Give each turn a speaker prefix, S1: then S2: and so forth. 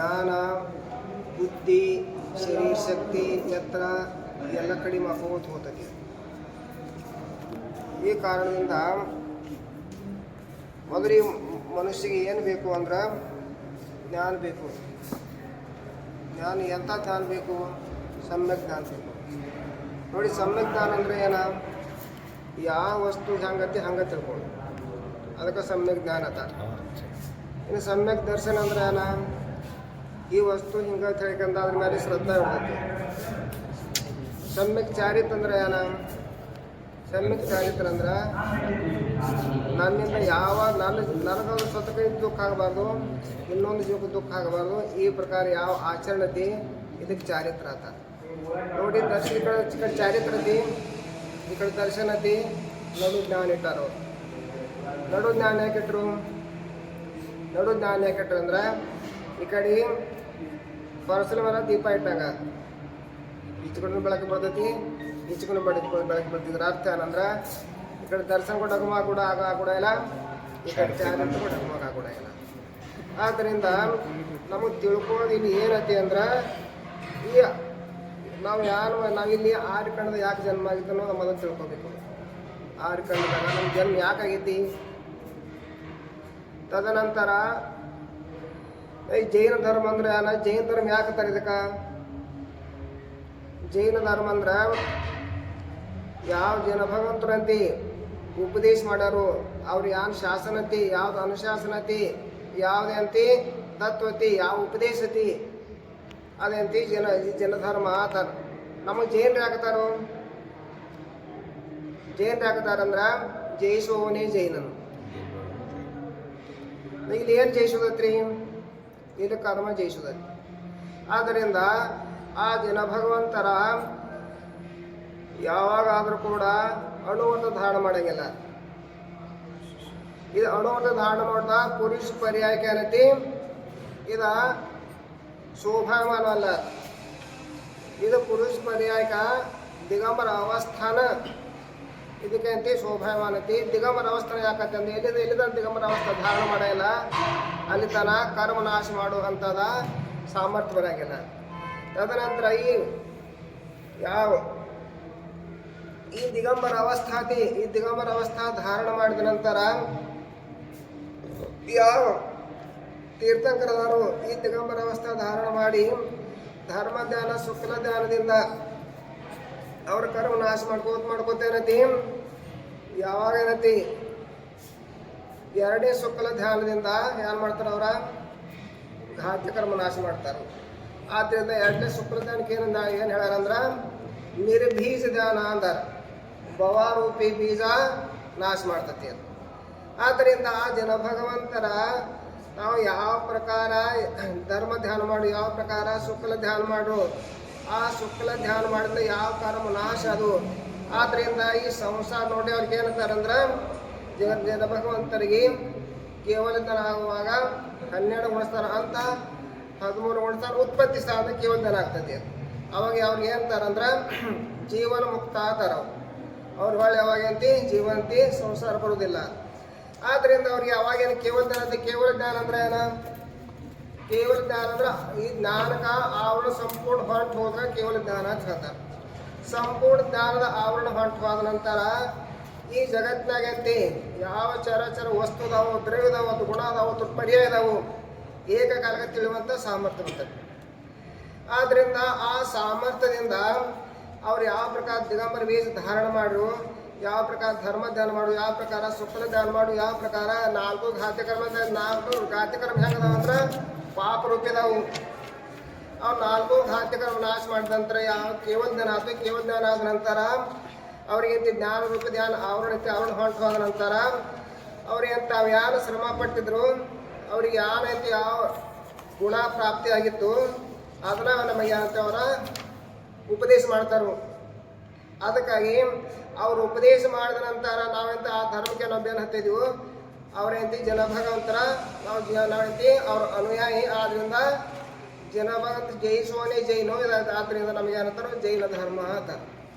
S1: ಜ್ಞಾನ ಬುದ್ಧಿ ಶರೀರ ಶಕ್ತಿ ಎತ್ತರ ಎಲ್ಲ ಕಡಿಮೆ ಆಕೋತ ಹೋಗ್ತದೆ ಈ ಕಾರಣದಿಂದ ಮೊದಲಿಗೆ ಮನುಷ್ಯಗೆ ಏನು ಬೇಕು ಅಂದ್ರೆ ಜ್ಞಾನ ಬೇಕು. ಜ್ಞಾನ ಎಂಥ ಜ್ಞಾನ ಬೇಕು? ಸಮ್ಯಕ್ ಜ್ಞಾನ ಬೇಕು. ನೋಡಿ ಸಮ್ಯಕ್ ಜ್ಞಾನ ಅಂದರೆ ಏನ? ಯಾವ ವಸ್ತು ಹೆಂಗತಿ ಹಂಗೆ ತಿಳ್ಕೊಂಡು ಅದಕ್ಕೆ ಸಮ್ಯಕ್ ಜ್ಞಾನ ಅದ ಇನ್ನು ಸಮ್ಯಕ್ ದರ್ಶನ ಅಂದ್ರೆ ಏನ? ಈ ವಸ್ತು ಹಿಂಗೆ ತಿಳ್ಕೊಂಡ ಅದ್ರ ಮೇಲೆ ಶ್ರದ್ಧೆ ಇರ್ತೈತಿ ಸಮ್ಯಕ್ ಚಾರಿತ್ ಅಂದ್ರೆ ಏನ? ಸಮ್ಯಕ್ ಚಾರಿತ್ರ ಅಂದ್ರೆ ನನ್ನಿಂದ ಯಾವ ನನ್ನ ನನಗೊಂದು ಸ್ವತಃ ದುಃಖ ಆಗಬಾರ್ದು, ಇನ್ನೊಂದು ಜೀವಕ್ಕೆ ದುಃಖ ಆಗಬಾರ್ದು, ಈ ಪ್ರಕಾರ ಯಾವ ಆಚರಣೆ ಐತಿ ಇದಕ್ಕೆ ಚಾರಿತ್ರ ಆತ ನೋಡಿ ದರ್ಶನ ಈ ಕಡೆ ಕಡೆ ಚಾರಿತ್ರ ಐತಿ ಈ ಕಡೆ ದರ್ಶನ ಐತಿ ನಡು ಜ್ಞಾನ ಇಟ್ಟಾರು. ನಡು ಜ್ಞಾನ ಯಾಕೆ ಇಟ್ಟರು ನಡು ಜ್ಞಾನ ಯಾಕೆ ಇಟ್ರು ಅಂದ್ರೆ ಈ ಕಡೆ ಪರಸಲ ಮೇಲೆ ದೀಪ ಇಟ್ಟಾಗ ಈಚೆಕೊಂಡು ಬೆಳಕು ಬರ್ತೈತಿ ಈಚೆಕೊಂಡು ಬೆಳಕು ಬೆಳಕು ಬರ್ತಿದ್ರು ಅರ್ಥ ಏನಂದ್ರೆ ಈ ಕಡೆ ದರ್ಶನ ಕೊಟ್ಟಾಗ ಕೂಡ ಆಗ ಕೂಡ ಇಲ್ಲ, ಈ ಕಡೆ ಚಾರಿತ್ರ ಕೊಟ್ಟಾಗ ಕೂಡ ಇಲ್ಲ. ಆದ್ದರಿಂದ ನಮಗೆ ತಿಳ್ಕೊಳ್ಳೋದು ಇಲ್ಲಿ ಏನೈತಿ ಅಂದ್ರೆ ಈ ನಾವು ಯಾರು ನಾವಿಲ್ಲಿ ಆರು ಕಣ್ಣದ ಯಾಕೆ ಜನ್ಮ ಆಗಿತ್ತು ಅನ್ನೋದು ಮೊದಲು ತಿಳ್ಕೊಬೇಕು. ಆರು ಕಣ್ಣದಾಗ ನಮ್ಮ ಜನ್ಮ ಯಾಕಾಗೈತಿ? ತದನಂತರ ಈ ಜೈನ ಧರ್ಮ ಅಂದ್ರೆ ಏನ ಜೈನ ಧರ್ಮ ಯಾಕೆ ತರ ಇದಕ್ಕೆ? ಜೈನ ಧರ್ಮ ಅಂದ್ರೆ ಯಾವ ಜನ ಭಗವಂತರಂತಿ ಉಪದೇಶ ಮಾಡ್ಯಾರು ಅವ್ರು ಯಾನ್ ಶಾಸನತಿ ಯಾವ್ದು ಅನುಶಾಸನತಿ ಯಾವುದೇ ಅಂತಿ ತತ್ವತಿ ಯಾವ ಉಪದೇಶತಿ ಅದಂತಿ ಜನ ಜನ ಧರ್ಮ ಆತಾರ ನಮಗೆ ಜೈನ್ರು ಯಾಕತಾರು ಜೈನ್ರು ಯಾಕತಾರಂದ್ರ ಜೈಸೋನೇ ಜೈನನು. ಇಲ್ಲಿ ಏನು ಜಯಿಸೋದತ್ರಿ ಇಲ್ಲಿ ಕರ್ಮ ಜಯಿಸುತ್ತದೆ. ಆದ್ದರಿಂದ ಆ ದಿನ ಭಗವಂತರ ಯಾವಾಗಾದರೂ ಕೂಡ ಅಣುವನ್ನು ಧಾರಣ ಮಾಡಂಗಿಲ್ಲ. ಇದು ಅಣುವನ್ನು ಧಾರಣ ಮಾಡ್ತಾ ಪುರುಷ ಪರ್ಯಾಯಕ್ಕೆ ಏನೈತಿ ಇದ ಶೋಭಾಮಾನ ಅಲ್ಲ. ಇದು ಪುರುಷ ಪರ್ಯಾಯಕ ದಿಗಂಬರ ಅವಸ್ಥಾನ. ಇದಕ್ಕೆ ಅಂತೇ ಶೋಭಾಯಮಾನ ಐತಿ ದಿಗಂಬರ ಅವಸ್ಥಾನ ಯಾಕತ್ತೆ ಅಂದ್ರೆ ಎಲ್ಲಿದ ಎಲ್ಲಿದ ದಿಗಂಬರ ಅವಸ್ಥೆ ಧಾರಣ ಮಾಡಿಲ್ಲ? ಅಲ್ಲಿ ತನ ಕರ್ಮ ನಾಶ ಮಾಡುವಂಥದ ಸಾಮರ್ಥ್ಯ ಬರಂಗಿಲ್ಲ ತದನಂತರ ಈ ಯಾವ ಈ ದಿಗಂಬರ ಅವಸ್ಥಾತಿ ಈ ದಿಗಂಬರ ಅವಸ್ಥಾ ಧಾರಣ ಮಾಡಿದ ನಂತರ ಯಾವ ತೀರ್ಥಂಕರದರು ಈ ದಿಗಂಬರ ಅವಸ್ಥಾ ಧಾರಣ ಮಾಡಿ ಧರ್ಮ ಧ್ಯಾನ ಶುಕ್ಲ ಧ್ಯಾನದಿಂದ ಅವ್ರ ಕರ್ಮ ನಾಶ ಮಾಡ್ಕೋತ ಮಾಡ್ಕೋತ ಏನತಿ ಯಾವಾಗ ಏನೈತಿ ಎರಡೇ ಸುಕ್ಕಲ ಧ್ಯಾನದಿಂದ ಏನ್ ಮಾಡ್ತಾರೆ ಅವರ? ಘಾತ್ಯ ಕರ್ಮ ನಾಶ ಮಾಡ್ತಾರೆ. ಆದ್ದರಿಂದ ಎರಡನೇ ಸುಕ್ಕಲ ಧ್ಯಾನಕ್ಕೆ ಏನಂದ ಏನು ಹೇಳ್ಯಾರಂದ್ರ ನಿರ್ಬೀಜ ಧ್ಯಾನ ಅಂದಾರ ಭವಾರೂಪಿ ಬೀಜ ನಾಶ ಮಾಡ್ತತಿ ಅದು. ಆದ್ದರಿಂದ ಆ ಜನ ಭಗವಂತರ ನಾವು ಯಾವ ಪ್ರಕಾರ ಧರ್ಮ ಧ್ಯಾನ ಮಾಡು, ಯಾವ ಪ್ರಕಾರ ಶುಕ್ಲ ಧ್ಯಾನ ಮಾಡು ಆ ಶುಕ್ಲ ಧ್ಯಾನ ಮಾಡಿದ್ರೆ ಯಾವ ಕರ್ಮ ನಾಶ ಅದು. ಆದ್ದರಿಂದ ಈ ಸಂಸಾರ ನೋಡಿ ಅವ್ರಿಗೆ ಏನಂತಾರಂದ್ರೆ ಜನ ಜನ ಭಗವಂತರಿಗೆ ಕೇವಲ ದನ ಆಗುವಾಗ ಹನ್ನೆರಡು ಗುಣಿಸ್ತಾರ ಅಂತ ಹದಿಮೂರು ಗುಣಿಸ್ತಾರ ಉತ್ಪತ್ತಿ ಸ್ಥಾನ ಕೇವಲ ದನ ಆಗ್ತದೆ. ಅವಾಗ ಅವ್ರಿಗೆ ಏನಂತಾರಂದ್ರೆ, ಜೀವನ ಮುಕ್ತ ಆತಾರ. ಅವ್ರು ಹೊಳ್ಳಿ ಯಾವಾಗ ಜೀವಂತಿ ಸಂಸಾರ ಬರುವುದಿಲ್ಲ ಆದ್ರಿಂದ ಅವ್ರಿಗೆ ಅವಾಗೇನು ಕೇವಲ ಜ್ಞಾನ ಕೇವಲ ಜ್ಞಾನ ಅಂದ್ರೆ ಏನ? ಕೇವಲ ಜ್ಞಾನ ಅಂದ್ರೆ ಈ ಜ್ಞಾನಕ ಸಂಪೂರ್ಣ ಹೊಂಟು ಹೋದ್ರೆ ಕೇವಲ ಜ್ಞಾನ ಅಂತ ಹೇಳ್ತಾರೆ ಸಂಪೂರ್ಣ ಜ್ಞಾನದ ಆವರಣ ಹೊಂಟು ಹೋದ ನಂತರ ಈ ಜಗತ್ತಿನಾಗ ಅಂತಿ ಯಾವ ಚರಾಚರ ವಸ್ತು ಅದಾವು ದ್ರವ್ಯ ಅದಾವು ಅದು ಗುಣ ಅದಾವು ಅದು ಪರ್ಯಾಯ ಏಕ ಏಕಕಾಲಕ್ಕೆ ತಿಳಿಯುವಂಥ ಸಾಮರ್ಥ್ಯ ಬರ್ತದೆ. ಆದ್ದರಿಂದ ಆ ಸಾಮರ್ಥ್ಯದಿಂದ ಅವ್ರು ಯಾವ ಪ್ರಕಾರ ದಿಗಂಬರ ಬೀಜ ಧಾರಣ ಮಾಡು, ಯಾವ ಪ್ರಕಾರ ಧರ್ಮ ಧ್ಯಾನ ಮಾಡು, ಯಾವ ಪ್ರಕಾರ ಸುಖದ ಧ್ಯಾನ ಮಾಡು, ಯಾವ ಪ್ರಕಾರ ನಾಲ್ಕು ಘಾತ್ಯ ನಾಲ್ಕು ಘಾತ್ಯ ಕರ್ಮ ಹೆಂಗದಾವ ಅಂದ್ರೆ ಪಾಪ ರೂಪಿದಾವು ಅವು ನಾಲ್ಕು ಘಾತಕರ ನಾಶ ಮಾಡಿದ ನಂತರ ಯಾವ ಕೇವಲ ಜ್ಞಾನ ಆಯ್ತು ಕೇವಲ ಜ್ಞಾನ ಆದ ನಂತರ ಅವ್ರಿಗೆ ಜ್ಞಾನ, ರೂಪ ಧ್ಯಾನ ಆವರಣ ಆವರಣ ಹೊಂಟು ಹೋದ ನಂತರ ಅವ್ರಿಗೆ ತಾವು ಯಾರು ಶ್ರಮ ಪಟ್ಟಿದ್ರು, ಅವ್ರಿಗೆ ಯಾವ ರೀತಿ ಯಾವ ಗುಣ ಪ್ರಾಪ್ತಿ ಆಗಿತ್ತು, ಅದನ್ನ ನಮಗೆ ಅವರ ಉಪದೇಶ ಮಾಡ್ತಾರು. ಅದಕ್ಕಾಗಿ ಅವ್ರು ಉಪದೇಶ ಮಾಡಿದ ನಂತರ ನಾವೆಂತ ಆ ಧರ್ಮಕ್ಕೆ ನಾವು ಬೆನ್ನು ಹತ್ತಿದ್ವು ಅವರೇಂತಿ ಜನ ಭಗವಂತರ, ನಾವು ನಾವೇಂತಿ ಅವ್ರ ಅನುಯಾಯಿ ಆದ್ರಿಂದ ಜನ ಭಗವಂತ ಜಯಿಸುವನೇ ಜೈನು ಇದಾದ ಆದ್ರಿಂದ ನಮಗೆ ಏನಂತಾರೋ ಜೈನ ಧರ್ಮ ಅಂತಾರೆ